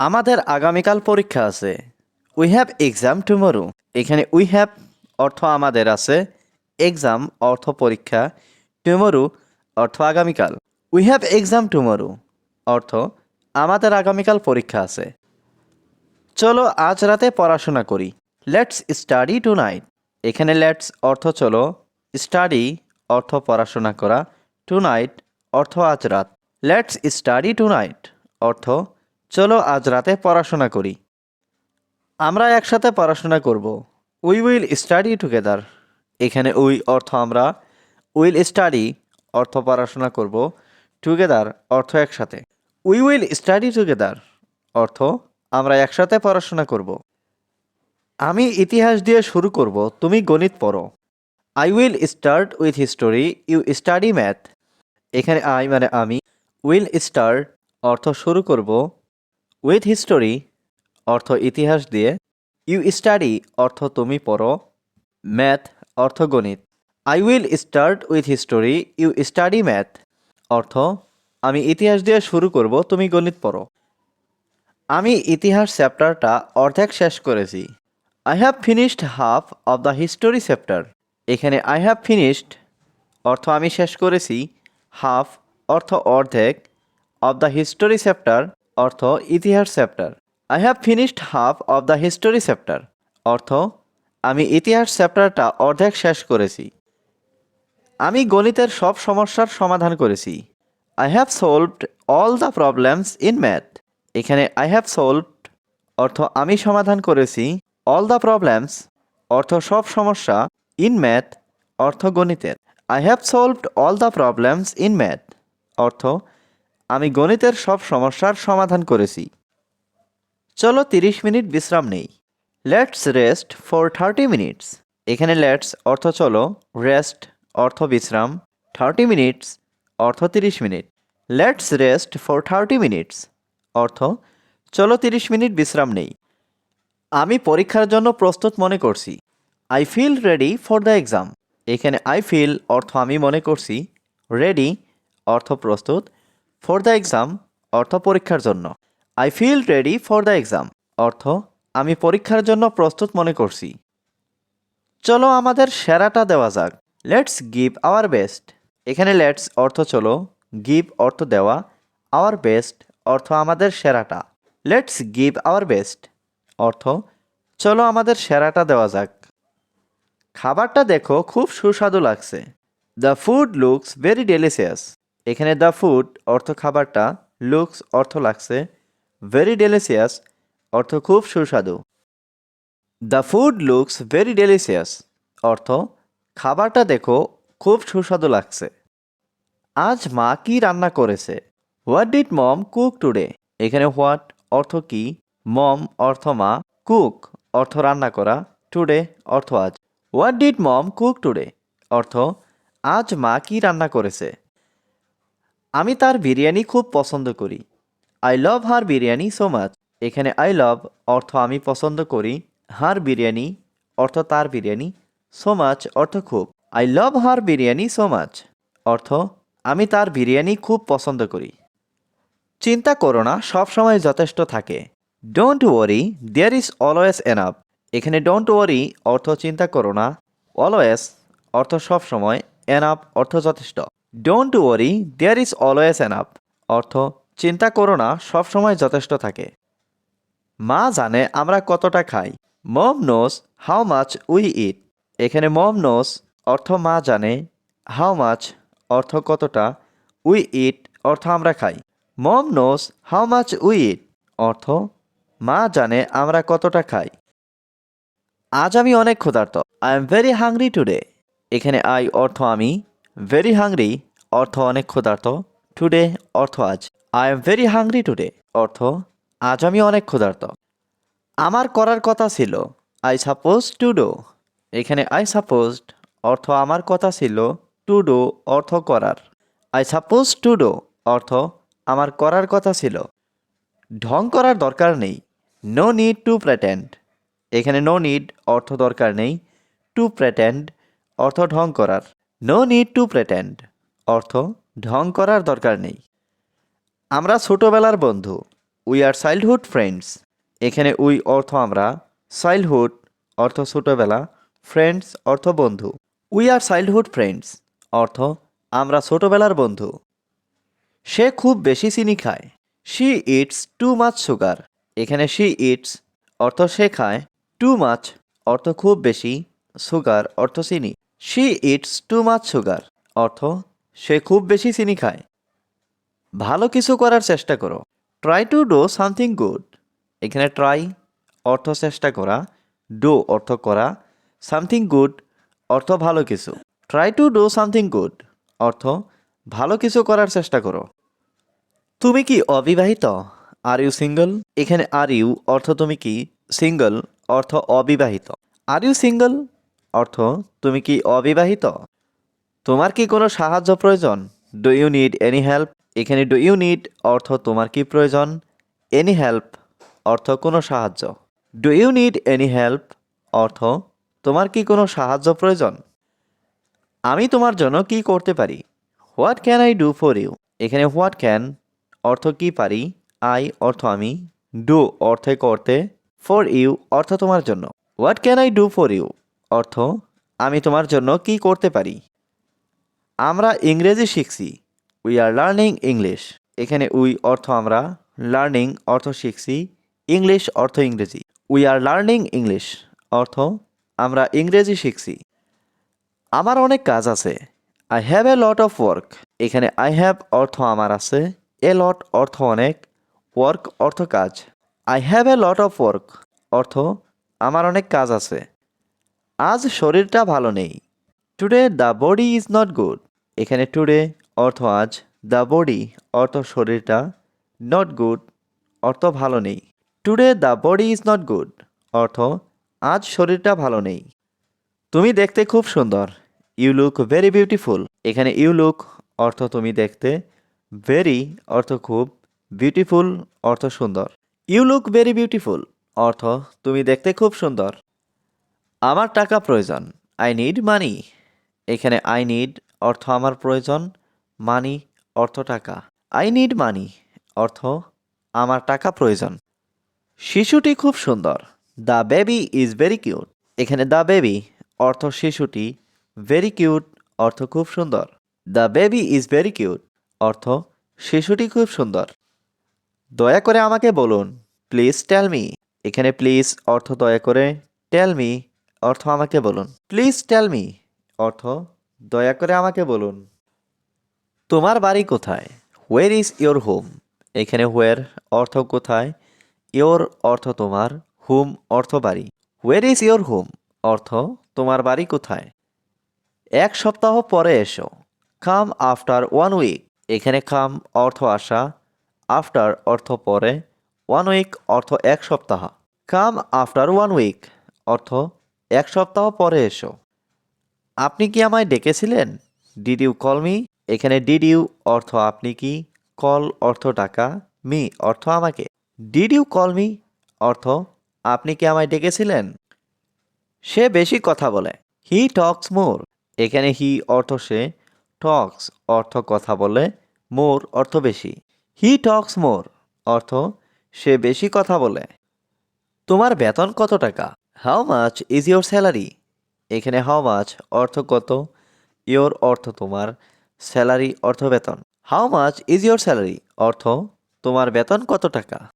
আমাদের আগামীকাল পরীক্ষা আছে। উই হ্যাভ এক্সাম টুমোরো এখানে উই হ্যাভ অর্থ আমাদের আছে। এক্সাম অর্থ পরীক্ষা। টুমোরো অর্থ আগামীকাল। উই হ্যাভ এক্সাম টুমোরো অর্থ আমাদের আগামীকাল পরীক্ষা আছে। চলো আজ রাতে পড়াশোনা করি। লেটস স্টাডি টু নাইট এখানে লেটস অর্থ চলো। স্টাডি অর্থ পড়াশোনা করা। টু নাইট অর্থ আজ রাত। লেটস স্টাডি টু নাইট অর্থ চলো আজ রাতে পড়াশোনা করি। আমরা একসাথে পড়াশোনা করব। We will study together. এখানে উই অর্থ আমরা। উইল স্টাডি অর্থ পড়াশোনা করব। টুগেদার অর্থ একসাথে। উই উইল স্টাডি টুগেদার অর্থ আমরা একসাথে পড়াশোনা করব। আমি ইতিহাস দিয়ে শুরু করব। তুমি গণিত পড়ো। I will start with history you study math এখানে আই মানে আমি। উইল স্টার্ট অর্থ শুরু করব। উইথ হিস্টোরি অর্থ ইতিহাস দিয়ে ইউ স্টাডি অর্থ তুমি পড়ো ম্যাথ অর্থ গণিত। I will start with history you study math অর্থ, আমি ইতিহাস দিয়ে শুরু করব, তুমি গণিত পড়ো। আমি ইতিহাস চ্যাপ্টারটা অর্ধেক শেষ করেছি। I have finished half of the history chapter এখানে আই হ্যাভ ফিনিশড অর্থ আমি শেষ করেছি হাফ অর্থ অর্ধেক অব দ্য হিস্টোরি চ্যাপ্টার অর্থ ইতিহাস chapter. I have finished half of the history chapter অর্থ, আমি ইতিহাস চ্যাপ্টারটা অর্ধেক শেষ করেছি। আমি গণিতের সব সমস্যার সমাধান করেছি। I have solved all the problems in math এখানে আই হ্যাভ সলভড অর্থ আমি সমাধান করেছি অল দ্য প্রবলেমস অর্থ সব সমস্যা ইন ম্যাথ অর্থ গণিতের। I have solved all the problems in math অর্থ আমি গণিতের সব সমস্যার সমাধান করেছি। চলো তিরিশ মিনিট বিশ্রাম নেই। Let's rest for thirty minutes এখানে লেটস অর্থ চলো রেস্ট অর্থ বিশ্রাম থার্টি মিনিটস অর্থ তিরিশ minute. Let's rest for thirty minutes অর্থ চলো তিরিশ মিনিট বিশ্রাম নেই। আমি পরীক্ষার জন্য প্রস্তুত মনে করছি। I feel ready for the exam এখানে আই ফিল অর্থ আমি মনে করছি। রেডি অর্থ প্রস্তুত। ফর দ্য এক্সাম অর্থ পরীক্ষার জন্য। I feel ready for the exam অর্থ, আমি পরীক্ষার জন্য প্রস্তুত মনে করছি। চলো আমাদের সেরাটা দেওয়া যাক। লেটস গিভ আওয়ার বেস্ট এখানে লেটস অর্থ চলো গিভ অর্থ দেওয়া আওয়ার বেস্ট অর্থ আমাদের সেরাটা। লেটস গিভ আওয়ার বেস্ট অর্থ, চলো আমাদের সেরাটা দেওয়া যাক। খাবারটা দেখো, খুব সুস্বাদু লাগছে। The food looks very delicious এখানে দ্য ফুড অর্থ খাবারটা লুকস অর্থ লাগছে ভেরি ডেলিসিয়াস অর্থ খুব সুস্বাদু। The food looks very delicious অর্থ খাবারটা দেখো খুব সুস্বাদু লাগছে। আজ মা কি রান্না করেছে? What did mom cook today এখানে হোয়াট অর্থ কি? মম অর্থ মা কুক অর্থ রান্না করা টুডে অর্থ আজ। What did mom cook today অর্থ আজ মা কি রান্না করেছে? আমি তার বিরিয়ানি খুব পছন্দ করি। I love her biryani so much এখানে আই লভ অর্থ আমি পছন্দ করি হার বিরিয়ানি অর্থ তার বিরিয়ানি সো মাচ অর্থ খুব। I love her biryani so much অর্থ আমি তার বিরিয়ানি খুব পছন্দ করি। চিন্তা করো না সবসময় যথেষ্ট থাকে। Don't worry there is always enough এখানে ডোন্ট ওয়ারি অর্থ চিন্তা করো না। অলওয়েজ অর্থ সবসময় এনাফ অর্থ যথেষ্ট। Don't worry there is always enough অর্থ, চিন্তা করো না, সবসময় যথেষ্ট থাকে। মা জানে আমরা কতটা খাই। Mom knows how much we eat এখানে মম নোস অর্থ মা জানে হাউ মাছ অর্থ কতটা উই ইট অর্থ আমরা খাই। Mom knows how much we eat অর্থ, মা জানে আমরা কতটা খাই। আজ আমি অনেক ক্ষুধার্ত। I am very hungry today এখানে আই অর্থ আমি। ভেরি হাংরি অর্থ অনেক ক্ষুধার্ত। টুডে অর্থ আজ। I am very hungry today অর্থ আজ আমি অনেক ক্ষুধার্ত। আমার করার কথা ছিল আই সাপোজ টু ডো এখানে আই সাপোজ অর্থ আমার কথা ছিল টু ডো অর্থ করার। আই সাপোজ টু ডো অর্থ আমার করার কথা ছিল। ঢং করার দরকার নেই নো নিড টু প্রেটেন্ড এখানে নো নিড অর্থ দরকার নেই টু প্রেটেন্ড অর্থ ঢং করার। নো নিড টু প্রেটেন্ড অর্থ, ঢং করার দরকার নেই। আমরা ছোটবেলার বন্ধু। উই আর চাইল্ডহুড ফ্রেন্ডস এখানে উই অর্থ আমরা চাইল্ডহুড অর্থ ছোটবেলা ফ্রেন্ডস অর্থ বন্ধু। উই আর চাইল্ডহুড ফ্রেন্ডস অর্থ, আমরা ছোটবেলার বন্ধু। সে খুব বেশি চিনি খায়। She eats too much sugar এখানে শি ইটস অর্থ সে খায়। টু মাছ অর্থ খুব বেশি সুগার অর্থ চিনি। She eats too much sugar অর্থ, সে খুব বেশি চিনি খায়। ভালো কিছু করার চেষ্টা করো। Try to do something good এখানে ট্রাই অর্থ চেষ্টা করা। ডো অর্থ করা। সামথিং গুড অর্থ ভালো কিছু। Try to do something good অর্থ, ভালো কিছু করার চেষ্টা করো। তুমি কি অবিবাহিত? আর ইউ সিঙ্গল এখানে আর ইউ অর্থ তুমি কি? সিঙ্গল অর্থ অবিবাহিত। আর ইউ সিঙ্গল অর্থ, তুমি কি অবিবাহিত? তোমার কি কোনো সাহায্য প্রয়োজন? Do you need any help এখানে ডু ইউ নিড অর্থ, তোমার কি প্রয়োজন? এনি হেল্প অর্থ কোনো সাহায্য। Do you need any help অর্থ, তোমার কি কোনো সাহায্য প্রয়োজন? আমি তোমার জন্য কি করতে পারি? What can I do for you এখানে হোয়াট ক্যান অর্থ কি পারি? আই অর্থ আমি। ডু অর্থে করতে। ফর ইউ অর্থ তোমার জন্য। What can I do for you অর্থ, আমি তোমার জন্য কি করতে পারি? আমরা ইংরেজি শিখছি। উই আর লার্নিং ইংলিশ এখানে উই অর্থ আমরা লার্নিং অর্থ শিখছি ইংলিশ অর্থ ইংরেজি। উই আর লার্নিং ইংলিশ অর্থ, আমরা ইংরেজি শিখছি। আমার অনেক কাজ আছে। I have a lot of work এখানে আই হ্যাভ অর্থ আমার আছে। এ লট অর্থ অনেক। ওয়ার্ক অর্থ কাজ। I have a lot of work অর্থ, আমার অনেক কাজ আছে। আজ শরীরটা ভালো নেই। Today the body is not good এখানে টুডে অর্থ আজ দ্য বডি অর্থ শরীরটা নট গুড অর্থ ভালো নেই। Today the body is not good অর্থ আজ শরীরটা ভালো নেই। তুমি দেখতে খুব সুন্দর। ইউ লুক ভেরি বিউটিফুল এখানে ইউ লুক অর্থ তুমি দেখতে ভেরি অর্থ খুব বিউটিফুল অর্থ সুন্দর। ইউ লুক ভেরি বিউটিফুল অর্থ তুমি দেখতে খুব সুন্দর। আমার টাকা প্রয়োজন। আই নিড মানি এখানে আই নিড অর্থ আমার প্রয়োজন। মানি অর্থ টাকা। আই নিড মানি অর্থ আমার টাকা প্রয়োজন। শিশুটি খুব সুন্দর। The baby is very cute এখানে দ্য বেবি অর্থ শিশুটি। ভেরি কিউট অর্থ খুব সুন্দর। The baby is very cute অর্থ শিশুটি খুব সুন্দর। দয়া করে আমাকে বলুন প্লিজ টেল মি এখানে প্লিজ অর্থ দয়া করে টেল মি অর্থ আমাকে বলুন। প্লিজ টেল মি অর্থ, দয়া করে আমাকে বলুন। তোমার বাড়ি কোথায়? হোয়ার ইজ ইয়োর হোম এখানে হোয়ের অর্থ কোথায়? ইয়োর অর্থ তোমার হোম অর্থ বাড়ি। হোয়ের ইজ ইয়োর হোম অর্থ, তোমার বাড়ি কোথায়? এক সপ্তাহ পরে এসো। কাম আফটার ওয়ান উইক এখানে কাম অর্থ আসা। আফটার অর্থ পরে। ওয়ান উইক অর্থ এক সপ্তাহ। কাম আফটার ওয়ান উইক অর্থ এক সপ্তাহ পরে এসো। আপনি কি আমায় ডেকেছিলেন? ডিড ইউ কল মি এখানে ডিড ইউ অর্থ আপনি কি? কল অর্থ টাকা? মি অর্থ আমাকে। ডিড ইউ কল মি অর্থ আপনি কি আমায় ডেকেছিলেন? সে বেশি কথা বলে। হি টক্স মোর এখানে হি অর্থ সে টক্স অর্থ কথা বলে মোর অর্থ বেশি। হি টক্স মোর অর্থ সে বেশি কথা বলে। তোমার বেতন কত টাকা? How much is your salary এখানে হাউ মাচ অর্থ কত? ইয়োর অর্থ তোমার স্যালারি অর্থ বেতন. How much is your salary অর্থ তোমার বেতন কত টাকা?